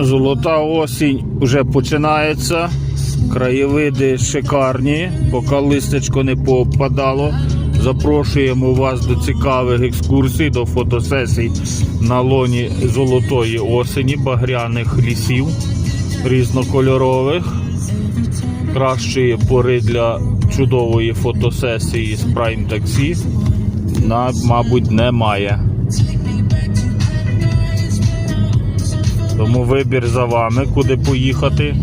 Золота осінь вже починається. Краєвиди шикарні, поки листечко не попадало. Запрошуємо вас до цікавих екскурсій, до фотосесій на лоні золотої осені, багряних лісів різнокольорових. Кращої пори для чудової фотосесії з Prime Taxi, на, мабуть, немає. Тому вибір за вами, куди поїхати.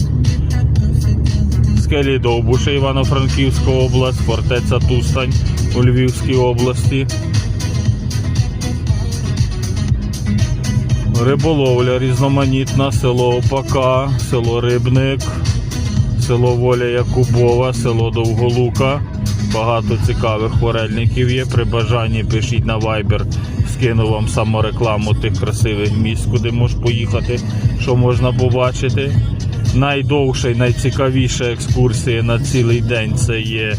Скелі Довбуша, Івано-Франківська область, фортеця Тустань у Львівській області. Риболовля різноманітна, село Опака, село Рибник, село Воля Якубова, село Довголука. Багато цікавих хворельників є. При бажанні пишіть на Viber, скину вам саморекламу тих красивих місць, куди можеш поїхати, що можна побачити. Найдовша і найцікавіша екскурсія на цілий день це є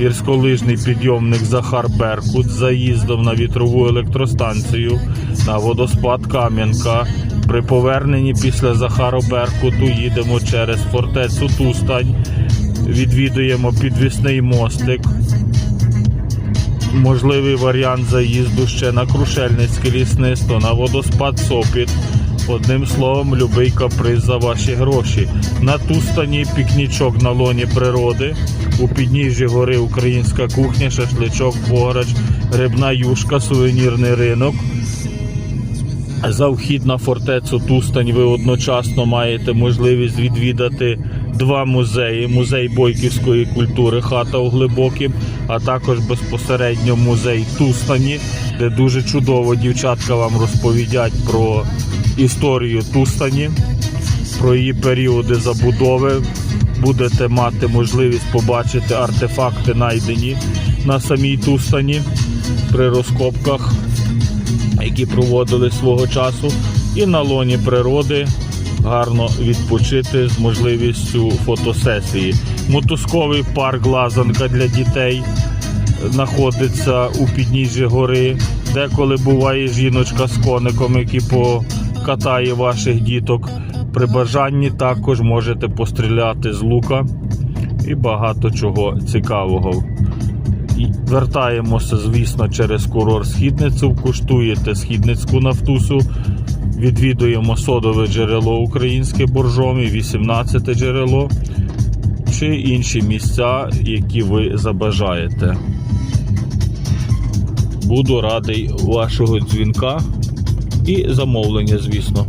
гірськолижний підйомник Захар Беркут з заїздом на вітрову електростанцію, на водоспад Кам'янка. При поверненні після Захару Беркуту їдемо через фортецю Тустань, відвідуємо підвісний мостик. Можливий варіант заїзду ще на Крушельницьке лісництво, на водоспад Сопіт. Одним словом, любий каприз за ваші гроші. На Тустані пікнічок на лоні природи. У підніжжі гори українська кухня, шашличок, пограч, рибна юшка, сувенірний ринок. За вхід на фортецю Тустань ви одночасно маєте можливість відвідати два музеї: музей бойківської культури хата у Глибокім, а також безпосередньо музей Тустані, де дуже чудово дівчатка вам розповідять про історію Тустані, про її періоди забудови. Будете мати можливість побачити артефакти, знайдені на самій Тустані при розкопках які проводили свого часу, і на лоні природи гарно відпочити з можливістю фотосесії. Мотузковий парк Лазанка для дітей знаходиться у підніжжі гори. Деколи буває жіночка з коником, який покатає ваших діток. При бажанні також можете постріляти з лука і багато чого цікавого. Вертаємося, звісно, через курорт Східницю. Куштуєте східницьку нафтусу. Відвідуємо содове джерело українське боржомі, 18 джерело чи інші місця, які ви забажаєте. Буду радий вашого дзвінка і замовлення, звісно.